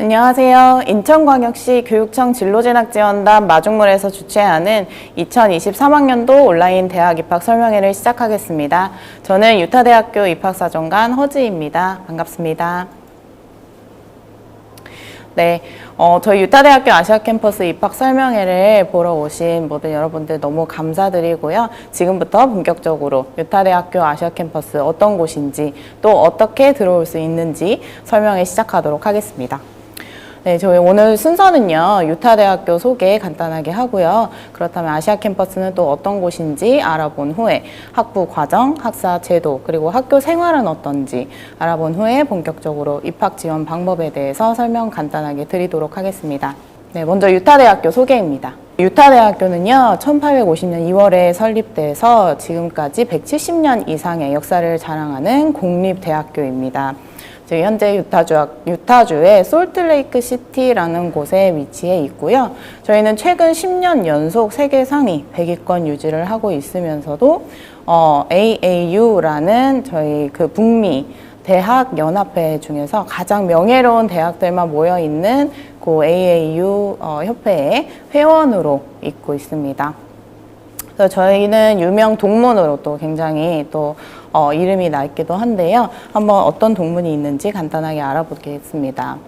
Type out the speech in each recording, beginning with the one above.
안녕하세요. 인천광역시 교육청 진로진학지원단 마중물에서 주최하는 2023학년도 온라인 대학 입학 설명회를 시작하겠습니다. 저는 유타대학교 입학사정관 허지입니다. 반갑습니다. 네, 어, 저희 유타대학교 아시아 캠퍼스 입학 설명회를 보러 오신 모든 여러분들 너무 감사드리고요. 지금부터 본격적으로 유타대학교 아시아 캠퍼스 어떤 곳인지 또 어떻게 들어올 수 있는지 설명회 시작하도록 하겠습니다. 네, 저희 오늘 순서는요, 유타대학교 소개 간단하게 하고요. 그렇다면 아시아 캠퍼스는 또 어떤 곳인지 알아본 후에 학부 과정, 학사 제도, 그리고 학교 생활은 어떤지 알아본 후에 본격적으로 입학 지원 방법에 대해서 설명 간단하게 드리도록 하겠습니다. 네, 먼저 유타대학교 소개입니다. 유타대학교는요, 1850년 2월에 설립돼서 지금까지 170년 이상의 역사를 자랑하는 공립대학교입니다. 지금 현재 유타주, 유타주의 솔트레이크 시티라는 곳에 위치해 있고요. 저희는 최근 10년 연속 세계 상위 100위권 유지를 하고 있으면서도 어, AAU라는 저희 그 북미 대학 연합회 중에서 가장 명예로운 대학들만 모여 있는 그 AAU 어, 협회의 회원으로 있고 있습니다. 그래서 저희는 유명 동문으로 또 굉장히 또 어, 이름이 나 있기도 한데요. 한번 어떤 동문이 있는지 간단하게 알아보겠습니다.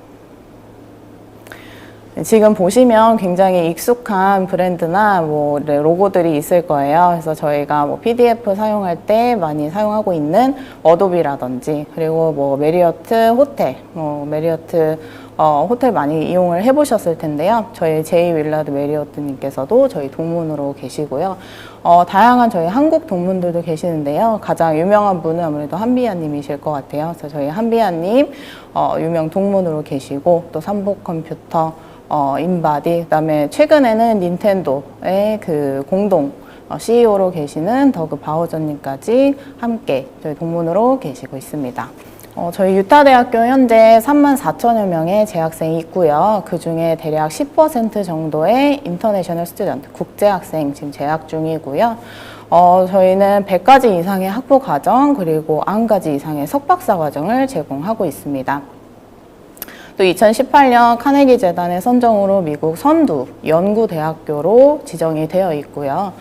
지금 보시면 굉장히 익숙한 브랜드나 뭐 로고들이 있을 거예요. 그래서 저희가 뭐 PDF 사용할 때 많이 사용하고 있는 어도비라든지 그리고 뭐 메리어트 호텔, 뭐 메리어트 어, 호텔 많이 이용을 해보셨을 텐데요. 저희 제이 윌라드 메리어트님께서도 저희 동문으로 계시고요. 어, 다양한 저희 한국 동문들도 계시는데요. 가장 유명한 분은 아무래도 한비아님이실 것 같아요. 그래서 저희 한비아님 어, 유명 동문으로 계시고 또 삼복 컴퓨터, 어, 인바디, 그다음에 최근에는 닌텐도의 그 공동 어, CEO로 계시는 더그 바우저님까지 함께 저희 동문으로 계시고 있습니다. 어, 저희 유타대학교 현재 3만 4천여 명의 재학생이 있고요. 그 중에 대략 10% 정도의 인터내셔널 스튜던트, 국제학생 지금 재학 중이고요. 어, 저희는 100가지 이상의 학부 과정 그리고 90가지 이상의 석박사 과정을 제공하고 있습니다. 또 2018년 카네기 재단의 선정으로 미국 선두 연구대학교로 지정이 되어 있고요.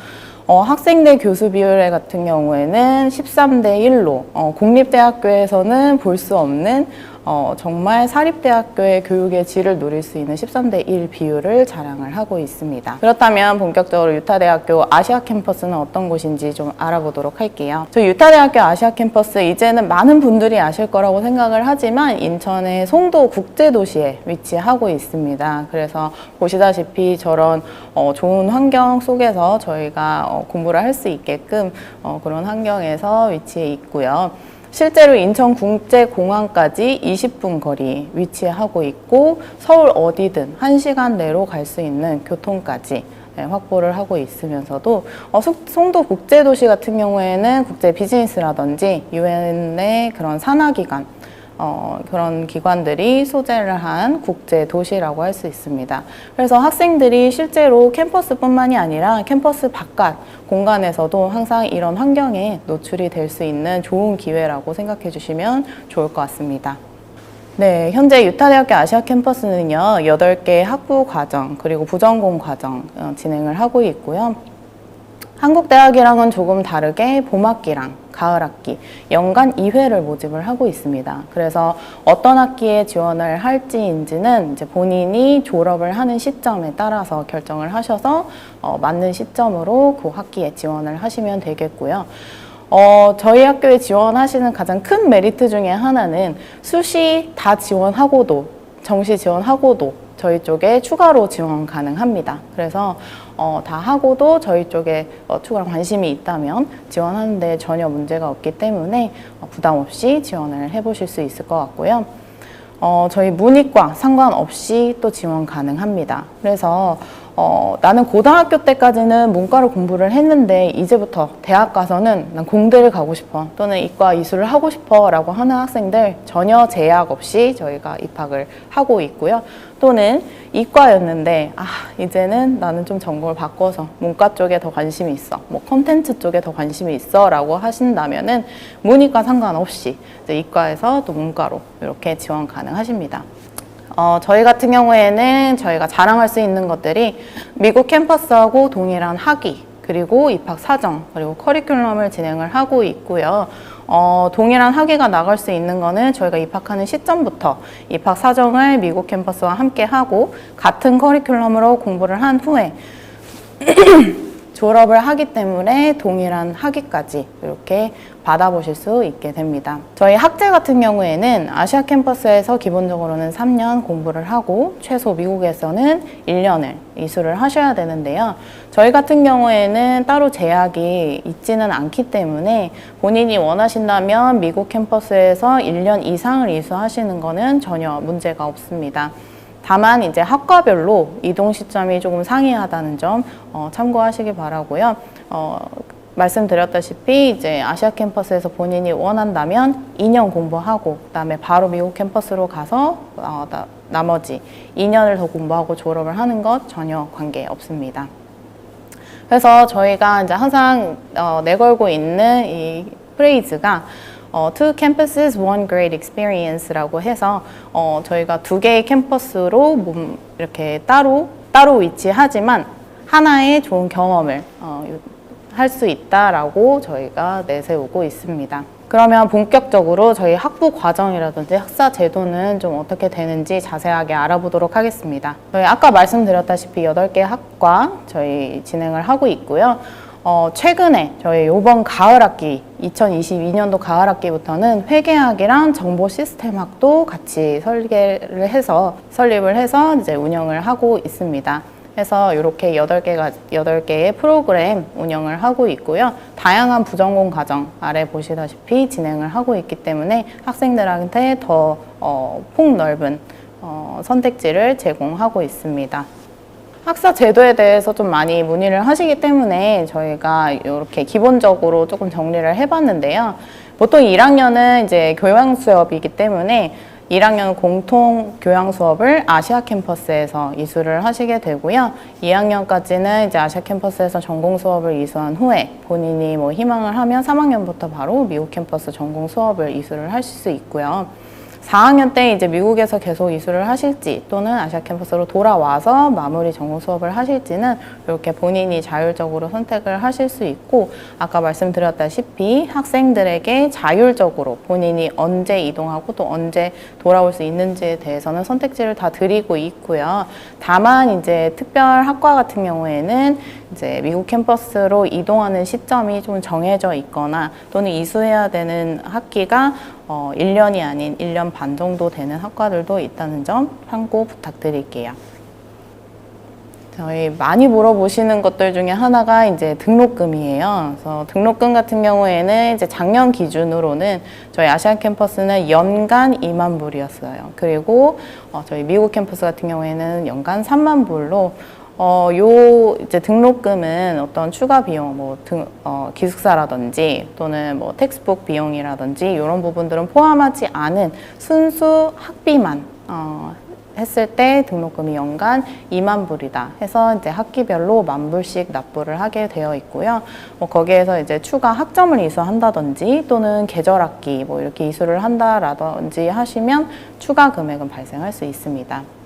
어, 학생 대 교수 비율 같은 경우에는 13대 1로 어, 공립대학교에서는 볼 수 없는 어, 정말 사립대학교의 교육의 질을 누릴 수 있는 13대 1 비율을 자랑을 하고 있습니다. 그렇다면 본격적으로 유타대학교 아시아 캠퍼스는 어떤 곳인지 좀 알아보도록 할게요. 저 유타대학교 아시아 캠퍼스 이제는 많은 분들이 아실 거라고 생각을 하지만 인천의 송도 국제도시에 위치하고 있습니다. 그래서 보시다시피 저런 어, 좋은 환경 속에서 저희가 어, 공부를 할 수 있게끔 어, 그런 환경에서 위치해 있고요. 실제로 인천국제공항까지 20분 거리 위치하고 있고 서울 어디든 1시간 내로 갈 수 있는 교통까지 네, 확보를 하고 있으면서도 어, 속- 송도 국제도시 같은 경우에는 국제 비즈니스라든지 유엔의 그런 산하기관 어, 그런 기관들이 소재를 한 국제 도시라고 할 수 있습니다. 그래서 학생들이 실제로 캠퍼스뿐만이 아니라 캠퍼스 바깥 공간에서도 항상 이런 환경에 노출이 될 수 있는 좋은 기회라고 생각해 주시면 좋을 것 같습니다. 네, 현재 유타대학교 아시아 캠퍼스는요, 8개 학부 과정, 그리고 부전공 과정 어, 진행을 하고 있고요. 한국 대학이랑은 조금 다르게 봄학기랑 가을학기 연간 2회를 모집을 하고 있습니다. 그래서 어떤 학기에 지원을 할지인지는 이제 본인이 졸업을 하는 시점에 따라서 결정을 하셔서 어, 맞는 시점으로 그 학기에 지원을 하시면 되겠고요. 어, 저희 학교에 지원하시는 가장 큰 메리트 중에 하나는 수시 다 지원하고도 정시 지원하고도 저희 쪽에 추가로 지원 가능합니다. 그래서 어, 다 하고도 저희 쪽에 어, 추가 관심이 있다면 지원하는데 전혀 문제가 없기 때문에 어, 부담 없이 지원을 해보실 수 있을 것 같고요. 어, 저희 문이과 상관없이 또 지원 가능합니다. 그래서 어, 나는 고등학교 때까지는 문과로 공부를 했는데 이제부터 대학 가서는 난 공대를 가고 싶어 또는 이과 이수를 하고 싶어 라고 하는 학생들 전혀 제약 없이 저희가 입학을 하고 있고요. 또는 이과였는데 아 이제는 나는 좀 전공을 바꿔서 문과 쪽에 더 관심이 있어 뭐 콘텐츠 쪽에 더 관심이 있어 라고 하신다면은 문이과 상관없이 이제 이과에서 또 문과로 이렇게 지원 가능하십니다. 어, 저희 같은 경우에는 저희가 자랑할 수 있는 것들이 미국 캠퍼스하고 동일한 학위, 그리고 입학 사정, 그리고 커리큘럼을 진행을 하고 있고요. 어, 동일한 학위가 나갈 수 있는 거는 저희가 입학하는 시점부터 입학 사정을 미국 캠퍼스와 함께 하고 같은 커리큘럼으로 공부를 한 후에 졸업을 하기 때문에 동일한 학위까지 이렇게 받아보실 수 있게 됩니다. 저희 학제 같은 경우에는 아시아 캠퍼스에서 기본적으로는 3년 공부를 하고 최소 미국에서는 1년을 이수를 하셔야 되는데요. 저희 같은 경우에는 따로 제약이 있지는 않기 때문에 본인이 원하신다면 미국 캠퍼스에서 1년 이상을 이수하시는 것은 전혀 문제가 없습니다. 다만 이제 학과별로 이동 시점이 조금 상이하다는 점 어, 참고하시기 바라고요. 어, 말씀드렸다시피 이제 아시아 캠퍼스에서 본인이 원한다면 2년 공부하고 그다음에 바로 미국 캠퍼스로 가서 어, 나, 나머지 2년을 더 공부하고 졸업을 하는 것 전혀 관계 없습니다. 그래서 저희가 이제 항상 어, 내걸고 있는 이 프레이즈가 어, two campuses, one great experience라고 해서 어, 저희가 두 개의 캠퍼스로 몸 이렇게 따로 따로 위치하지만 하나의 좋은 경험을 어, 할 수 있다라고 저희가 내세우고 있습니다. 그러면 본격적으로 저희 학부 과정이라든지 학사 제도는 좀 어떻게 되는지 자세하게 알아보도록 하겠습니다. 저희 아까 말씀드렸다시피 8개 학과 저희 진행을 하고 있고요. 어, 최근에 저희 이번 가을 학기 2022년도 가을 학기부터는 회계학이랑 정보 시스템학도 같이 설계를 해서 설립을 해서 이제 운영을 하고 있습니다. 해서 이렇게 8개가 8개의 프로그램 운영을 하고 있고요. 다양한 부전공 과정 아래 보시다시피 진행을 하고 있기 때문에 학생들한테 더 어, 폭넓은 어, 선택지를 제공하고 있습니다. 학사 제도에 대해서 좀 많이 문의를 하시기 때문에 저희가 이렇게 기본적으로 조금 정리를 해봤는데요. 보통 1학년은 이제 교양 수업이기 때문에 1학년 공통 교양 수업을 아시아 캠퍼스에서 이수를 하시게 되고요. 2학년까지는 이제 아시아 캠퍼스에서 전공 수업을 이수한 후에 본인이 뭐 희망을 하면 3학년부터 바로 미국 캠퍼스 전공 수업을 이수를 하실 수 있고요. 4학년 때 이제 미국에서 계속 이수를 하실지 또는 아시아 캠퍼스로 돌아와서 마무리 전공 수업을 하실지는 이렇게 본인이 자율적으로 선택을 하실 수 있고 아까 말씀드렸다시피 학생들에게 자율적으로 본인이 언제 이동하고 또 언제 돌아올 수 있는지에 대해서는 선택지를 다 드리고 있고요. 다만 이제 특별 학과 같은 경우에는 이제 미국 캠퍼스로 이동하는 시점이 좀 정해져 있거나 또는 이수해야 되는 학기가 어, 1년이 아닌 1년 반 정도 되는 학과들도 있다는 점 참고 부탁드릴게요. 저희 많이 물어보시는 것들 중에 하나가 이제 등록금이에요. 그래서 등록금 같은 경우에는 이제 작년 기준으로는 저희 아시안 캠퍼스는 연간 2만 불이었어요. 그리고 어, 저희 미국 캠퍼스 같은 경우에는 연간 3만 불로 어, 요 이제 등록금은 어떤 추가 비용, 뭐 등, 어, 기숙사라든지 또는 뭐 텍스북 비용이라든지 이런 부분들은 포함하지 않은 순수 학비만 어, 했을 때 등록금이 연간 2만 불이다 해서 이제 학기별로 만 불씩 납부를 하게 되어 있고요. 뭐 거기에서 이제 추가 학점을 이수한다든지 또는 계절 학기 뭐 이렇게 이수를 한다라든지 하시면 추가 금액은 발생할 수 있습니다.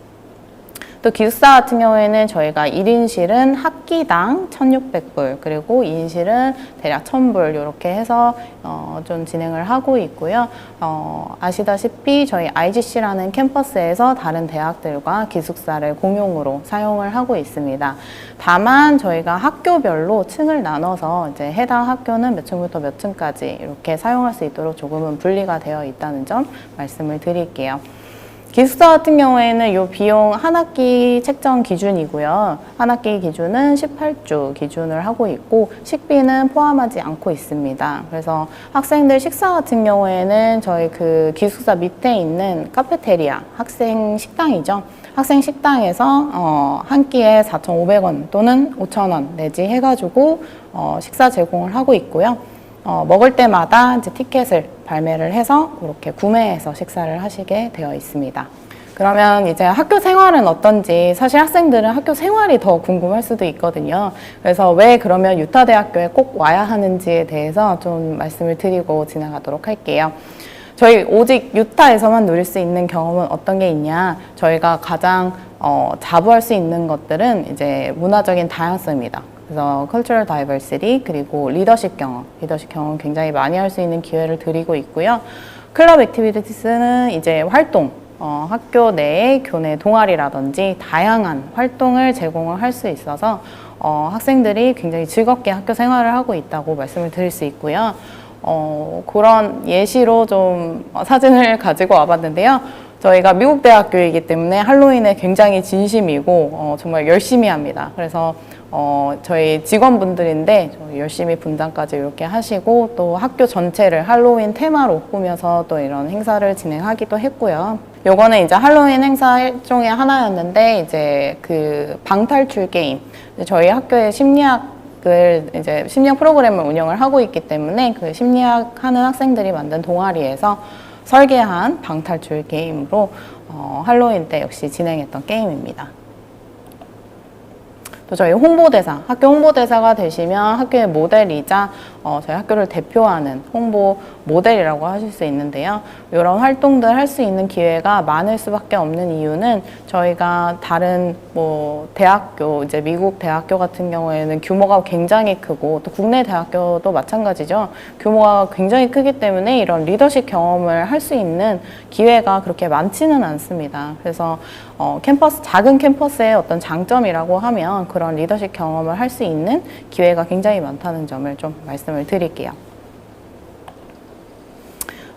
또 기숙사 같은 경우에는 저희가 1인실은 학기당 1,600불 그리고 2인실은 대략 1,000불 이렇게 해서 어, 좀 진행을 하고 있고요. 어, 아시다시피 저희 IGC라는 캠퍼스에서 다른 대학들과 기숙사를 공용으로 사용을 하고 있습니다. 다만 저희가 학교별로 층을 나눠서 이제 해당 학교는 몇 층부터 몇 층까지 이렇게 사용할 수 있도록 조금은 분리가 되어 있다는 점 말씀을 드릴게요. 기숙사 같은 경우에는 이 비용 한 학기 책정 기준이고요. 한 학기 기준은 18주 기준을 하고 있고 식비는 포함하지 않고 있습니다. 그래서 학생들 식사 같은 경우에는 저희 그 기숙사 밑에 있는 카페테리아 학생 식당이죠. 학생 식당에서 어, 한 끼에 4,500원 또는 5,000원 내지 해가지고 어, 식사 제공을 하고 있고요. 어, 먹을 때마다 이제 티켓을 발매를 해서 그렇게 구매해서 식사를 하시게 되어 있습니다. 그러면 이제 학교 생활은 어떤지 사실 학생들은 학교 생활이 더 궁금할 수도 있거든요. 그래서 왜 그러면 유타 대학교에 꼭 와야 하는지에 대해서 좀 말씀을 드리고 지나가도록 할게요. 저희 오직 유타에서만 누릴 수 있는 경험은 어떤 게 있냐? 저희가 가장 어, 자부할 수 있는 것들은 이제 문화적인 다양성입니다. 그래서 cultural diversity 그리고 리더십 경험, 리더십 경험 굉장히 많이 할 수 있는 기회를 드리고 있고요. 클럽 액티비티스는 이제 활동, 어, 학교 내에 교내 동아리라든지 다양한 활동을 제공을 할 수 있어서 어, 학생들이 굉장히 즐겁게 학교 생활을 하고 있다고 말씀을 드릴 수 있고요. 어, 그런 예시로 좀 어, 사진을 가지고 와봤는데요. 저희가 미국 대학교이기 때문에 할로윈에 굉장히 진심이고 어, 정말 열심히 합니다. 그래서 어, 저희 직원분들인데 열심히 분장까지 이렇게 하시고 또 학교 전체를 할로윈 테마로 꾸며서 또 이런 행사를 진행하기도 했고요. 요거는 이제 할로윈 행사 일종의 하나였는데 이제 그 방탈출 게임 저희 학교의 심리학 을 이제 심리학 프로그램을 운영을 하고 있기 때문에 그 심리학 하는 학생들이 만든 동아리에서 설계한 방탈출 게임으로 어, 할로윈 때 역시 진행했던 게임입니다. 또 저희 홍보대사, 학교 홍보대사가 되시면 학교의 모델이자 어, 저희 학교를 대표하는 홍보 모델이라고 하실 수 있는데요. 이런 활동들 할 수 있는 기회가 많을 수밖에 없는 이유는 저희가 다른 뭐 대학교, 이제 미국 대학교 같은 경우에는 규모가 굉장히 크고 또 국내 대학교도 마찬가지죠. 규모가 굉장히 크기 때문에 이런 리더십 경험을 할 수 있는 기회가 그렇게 많지는 않습니다. 그래서 어, 캠퍼스, 작은 캠퍼스의 어떤 장점이라고 하면 그런 리더십 경험을 할 수 있는 기회가 굉장히 많다는 점을 좀 말씀 을 드릴게요.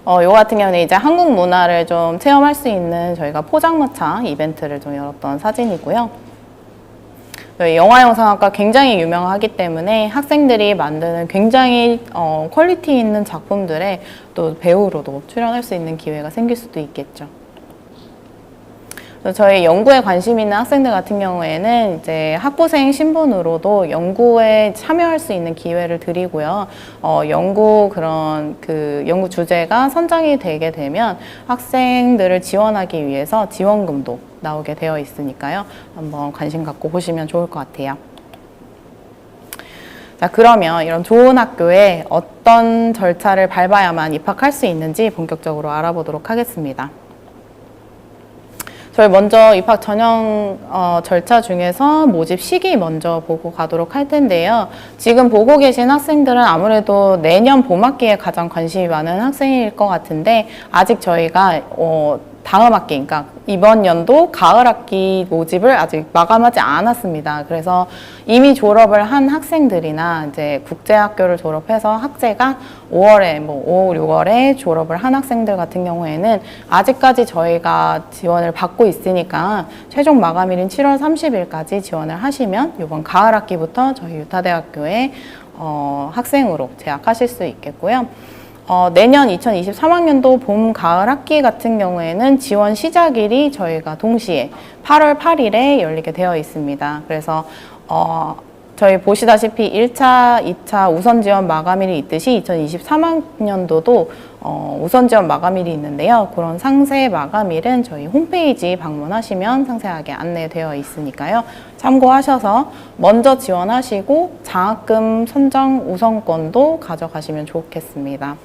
어, 요 같은 경우는 이제 한국 문화를 좀 체험할 수 있는 저희가 포장마차 이벤트를 좀 열었던 사진이고요. 저희 영화 영상학과 굉장히 유명하기 때문에 학생들이 만드는 굉장히 어, 퀄리티 있는 작품들에 또 배우로도 출연할 수 있는 기회가 생길 수도 있겠죠. 저희 연구에 관심 있는 학생들 같은 경우에는 이제 학부생 신분으로도 연구에 참여할 수 있는 기회를 드리고요. 어, 연구 그런 그 연구 주제가 선정이 되게 되면 학생들을 지원하기 위해서 지원금도 나오게 되어 있으니까요. 한번 관심 갖고 보시면 좋을 것 같아요. 자, 그러면 이런 좋은 학교에 어떤 절차를 밟아야만 입학할 수 있는지 본격적으로 알아보도록 하겠습니다. 저희 먼저 입학 전형 어, 절차 중에서 모집 시기 먼저 보고 가도록 할 텐데요. 지금 보고 계신 학생들은 아무래도 내년 봄학기에 가장 관심이 많은 학생일 것 같은데 아직 저희가 어, 다음 학기, 그러니까 이번 연도 가을 학기 모집을 아직 마감하지 않았습니다. 그래서 이미 졸업을 한 학생들이나 이제 국제학교를 졸업해서 학제가 5월에 뭐 5, 6월에 졸업을 한 학생들 같은 경우에는 아직까지 저희가 지원을 받고 있으니까 최종 마감일인 7월 30일까지 지원을 하시면 이번 가을 학기부터 저희 유타대학교에 어, 학생으로 재학하실 수 있겠고요. 어, 내년 2023학년도 봄, 가을 학기 같은 경우에는 지원 시작일이 저희가 동시에 8월 8일에 열리게 되어 있습니다. 그래서 어, 저희 보시다시피 1차, 2차 우선 지원 마감일이 있듯이 2023학년도도 어, 우선 지원 마감일이 있는데요. 그런 상세 마감일은 저희 홈페이지 방문하시면 상세하게 안내되어 있으니까요. 참고하셔서 먼저 지원하시고 장학금 선정 우선권도 가져가시면 좋겠습니다.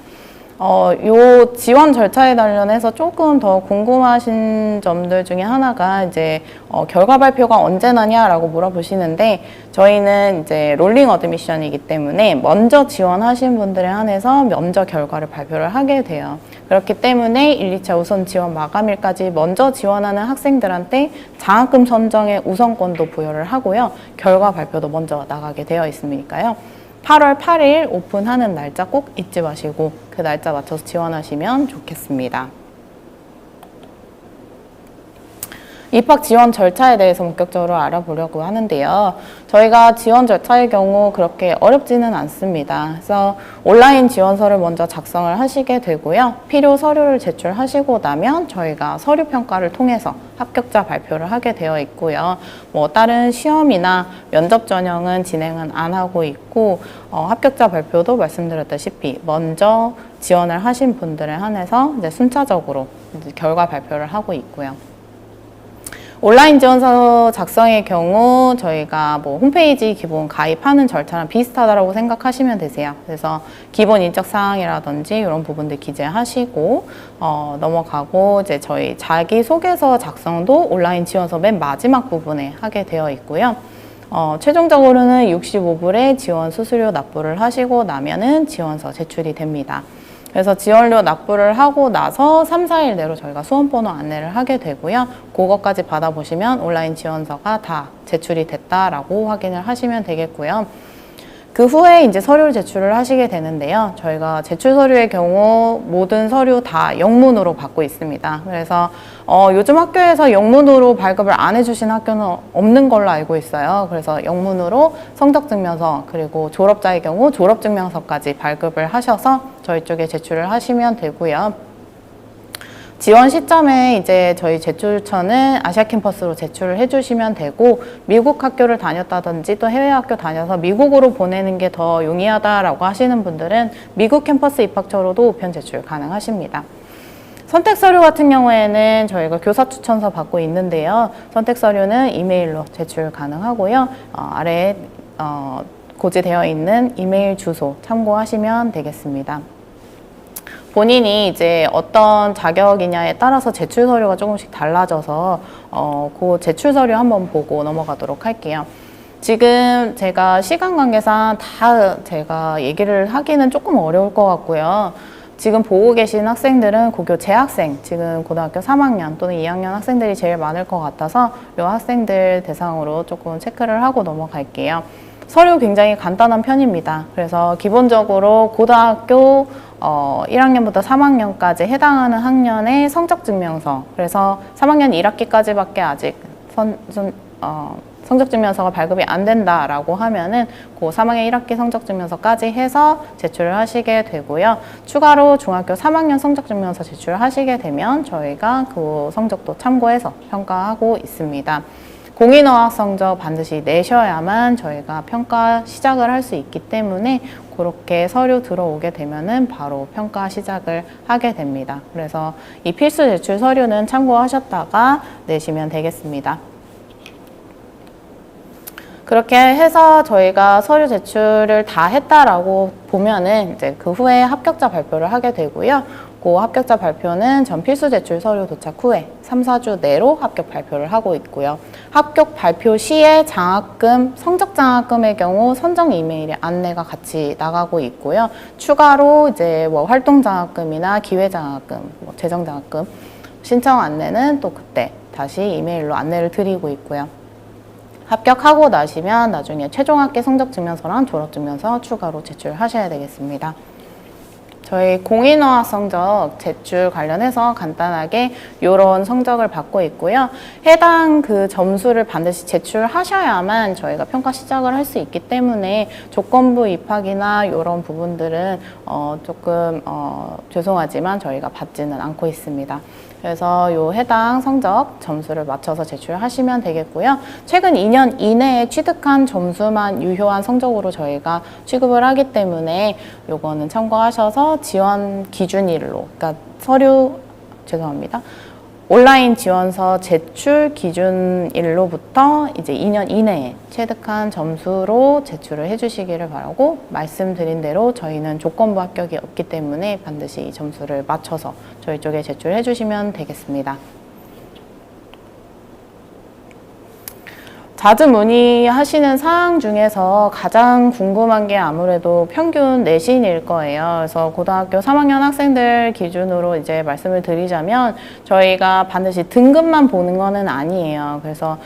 어, 요 지원 절차에 관련해서 조금 더 궁금하신 점들 중에 하나가 이제 어, 결과 발표가 언제 나냐라고 물어보시는데 저희는 이제 롤링 어드미션이기 때문에 먼저 지원하신 분들에 한해서 면접 결과를 발표를 하게 돼요. 그렇기 때문에 1, 2차 우선 지원 마감일까지 먼저 지원하는 학생들한테 장학금 선정의 우선권도 부여를 하고요. 결과 발표도 먼저 나가게 되어 있으니까요. 8월 8일 오픈하는 날짜 꼭 잊지 마시고 그 날짜 맞춰서 지원하시면 좋겠습니다. 입학 지원 절차에 대해서 본격적으로 알아보려고 하는데요. 저희가 지원 절차의 경우 그렇게 어렵지는 않습니다. 그래서 온라인 지원서를 먼저 작성을 하시게 되고요. 필요 서류를 제출하시고 나면 저희가 서류 평가를 통해서 합격자 발표를 하게 되어 있고요. 뭐 다른 시험이나 면접 전형은 진행은 안 하고 있고 어, 합격자 발표도 말씀드렸다시피 먼저 지원을 하신 분들에 한해서 이제 순차적으로 이제 결과 발표를 하고 있고요. 온라인 지원서 작성의 경우 저희가 뭐 홈페이지 기본 가입하는 절차랑 비슷하다라고 생각하시면 되세요. 그래서 기본 인적 사항이라든지 이런 부분들 기재하시고 어, 넘어가고 이제 저희 자기 소개서 작성도 온라인 지원서 맨 마지막 부분에 하게 되어 있고요. 어, 최종적으로는 65불의 지원 수수료 납부를 하시고 나면은 지원서 제출이 됩니다. 그래서 지원료 납부를 하고 나서 3, 4일 내로 저희가 수험번호 안내를 하게 되고요. 그것까지 받아보시면 온라인 지원서가 다 제출이 됐다라고 확인을 하시면 되겠고요. 그 후에 이제 서류를 제출을 하시게 되는데요. 저희가 제출 서류의 경우 모든 서류 다 영문으로 받고 있습니다. 그래서 어, 요즘 학교에서 영문으로 발급을 안 해주신 학교는 없는 걸로 알고 있어요. 그래서 영문으로 성적증명서 그리고 졸업자의 경우 졸업증명서까지 발급을 하셔서 저희 쪽에 제출을 하시면 되고요. 지원 시점에 이제 저희 제출처는 아시아 캠퍼스로 제출을 해주시면 되고 미국 학교를 다녔다든지 또 해외 학교 다녀서 미국으로 보내는 게 더 용이하다라고 하시는 분들은 미국 캠퍼스 입학처로도 우편 제출 가능하십니다. 선택 서류 같은 경우에는 저희가 교사 추천서 받고 있는데요. 선택 서류는 이메일로 제출 가능하고요. 어, 아래에 어, 고지되어 있는 이메일 주소 참고하시면 되겠습니다. 본인이 이제 어떤 자격이냐에 따라서 제출 서류가 조금씩 달라져서 어, 그 제출 서류 한번 보고 넘어가도록 할게요. 지금 제가 시간 관계상 다 제가 얘기를 하기는 조금 어려울 것 같고요. 지금 보고 계신 학생들은 고교 재학생, 지금 고등학교 3학년 또는 2학년 학생들이 제일 많을 것 같아서 이 학생들 대상으로 조금 체크를 하고 넘어갈게요. 서류 굉장히 간단한 편입니다. 그래서 기본적으로 고등학교 어, 1학년부터 3학년까지 해당하는 학년의 성적 증명서. 그래서 3학년 1학기까지밖에 아직 선, 선, 어, 성적증명서가 발급이 안 된다라고 하면은 그 3학년 1학기 성적증명서까지 해서 제출을 하시게 되고요. 추가로 중학교 3학년 성적증명서 제출을 하시게 되면 저희가 그 성적도 참고해서 평가하고 있습니다. 공인어학 성적 반드시 내셔야만 저희가 평가 시작을 할 수 있기 때문에 그렇게 서류 들어오게 되면은 바로 평가 시작을 하게 됩니다. 그래서 이 필수 제출 서류는 참고하셨다가 내시면 되겠습니다. 그렇게 해서 저희가 서류 제출을 다 했다라고 보면은 이제 그 후에 합격자 발표를 하게 되고요. 그 합격자 발표는 전 필수 제출 서류 도착 후에 3, 4주 내로 합격 발표를 하고 있고요. 합격 발표 시에 장학금, 성적 장학금의 경우 선정 이메일에 안내가 같이 나가고 있고요. 추가로 이제 뭐 활동 장학금이나 기회 장학금, 뭐 재정 장학금 신청 안내는 또 그때 다시 이메일로 안내를 드리고 있고요. 합격하고 나시면 나중에 최종 학기 성적 증명서랑 졸업 증명서 추가로 제출하셔야 되겠습니다. 저희 공인어학 성적 제출 관련해서 간단하게 이런 성적을 받고 있고요. 해당 그 점수를 반드시 제출하셔야만 저희가 평가 시작을 할 수 있기 때문에 조건부 입학이나 이런 부분들은 어 조금 어 죄송하지만 저희가 받지는 않고 있습니다. 그래서 요 해당 성적 점수를 맞춰서 제출하시면 되겠고요. 최근 2년 이내에 취득한 점수만 유효한 성적으로 저희가 취급을 하기 때문에 요거는 참고하셔서 지원 기준일로, 그러니까 서류 죄송합니다. 온라인 지원서 제출 기준일로부터 이제 2년 이내에 취득한 점수로 제출을 해주시기를 바라고 말씀드린 대로 저희는 조건부 합격이 없기 때문에 반드시 이 점수를 맞춰서 저희 쪽에 제출해 주시면 되겠습니다. 자주 문의하시는 사항 중에서 가장 궁금한 게 아무래도 평균 내신일 거예요. 그래서 고등학교 3학년 학생들 기준으로 이제 말씀을 드리자면 저희가 반드시 등급만 보는 거는 아니에요. 그래서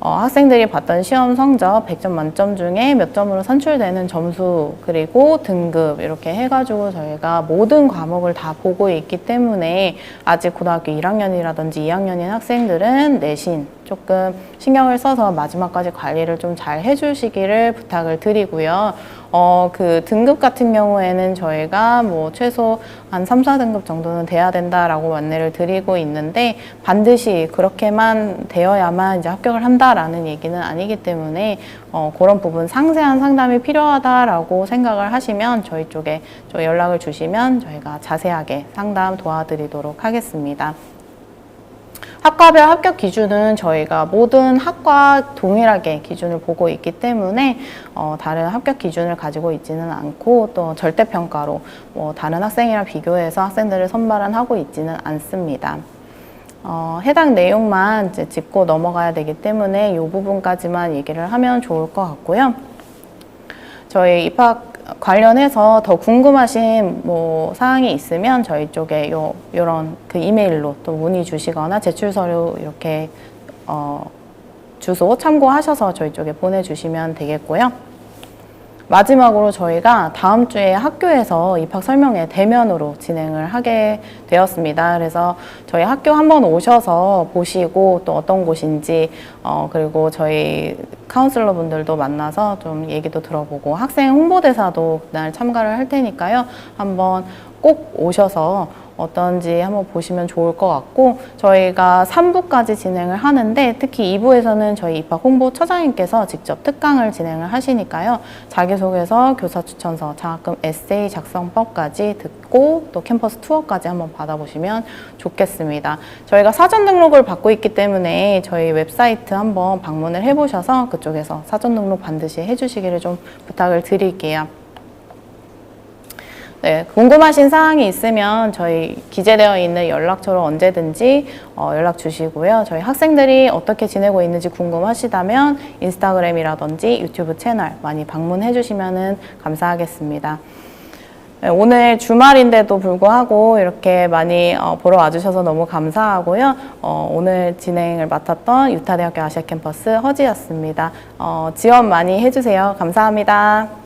어, 학생들이 봤던 시험 성적 100점 만점 중에 몇 점으로 산출되는 점수 그리고 등급 이렇게 해가지고 저희가 모든 과목을 다 보고 있기 때문에 아직 고등학교 1학년이라든지 2학년인 학생들은 내신 조금 신경을 써서 마지막까지 관리를 좀 잘 해주시기를 부탁을 드리고요. 어, 그 등급 같은 경우에는 저희가 뭐 최소 한 3, 4등급 정도는 돼야 된다라고 안내를 드리고 있는데 반드시 그렇게만 되어야만 이제 합격을 한다라는 얘기는 아니기 때문에 어, 그런 부분 상세한 상담이 필요하다라고 생각을 하시면 저희 쪽에 좀 연락을 주시면 저희가 자세하게 상담 도와드리도록 하겠습니다. 학과별 합격 기준은 저희가 모든 학과 동일하게 기준을 보고 있기 때문에 어, 다른 합격 기준을 가지고 있지는 않고 또 절대평가로 뭐 다른 학생이랑 비교해서 학생들을 선발하고 있지는 않습니다. 어, 해당 내용만 이제 짚고 넘어가야 되기 때문에 이 부분까지만 얘기를 하면 좋을 것 같고요. 저희 입학 관련해서 더 궁금하신 뭐 사항이 있으면 저희 쪽에 요 요런 그 이메일로 또 문의 주시거나 제출 서류 이렇게 어 주소 참고하셔서 저희 쪽에 보내 주시면 되겠고요. 마지막으로 저희가 다음 주에 학교에서 입학 설명회 대면으로 진행을 하게 되었습니다. 그래서 저희 학교 한번 오셔서 보시고 또 어떤 곳인지 어 그리고 저희 카운슬러 분들도 만나서 좀 얘기도 들어보고 학생 홍보대사도 그날 참가를 할 테니까요. 한번 꼭 오셔서 어떤지 한번 보시면 좋을 것 같고 저희가 3부까지 진행을 하는데 특히 2부에서는 저희 입학 홍보 처장님께서 직접 특강을 진행을 하시니까요. 자기소개서, 교사 추천서, 장학금 에세이 작성법까지 듣고 또 캠퍼스 투어까지 한번 받아보시면 좋겠습니다. 저희가 사전 등록을 받고 있기 때문에 저희 웹사이트 한번 방문을 해보셔서 그쪽에서 사전 등록 반드시 해주시기를 좀 부탁을 드릴게요. 네, 궁금하신 사항이 있으면 저희 기재되어 있는 연락처로 언제든지 어, 연락 주시고요. 저희 학생들이 어떻게 지내고 있는지 궁금하시다면 인스타그램이라든지 유튜브 채널 많이 방문해 주시면 감사하겠습니다. 네, 오늘 주말인데도 불구하고 이렇게 많이 어, 보러 와주셔서 너무 감사하고요. 어, 오늘 진행을 맡았던 유타대학교 아시아 캠퍼스 허지였습니다. 어, 지원 많이 해주세요. 감사합니다.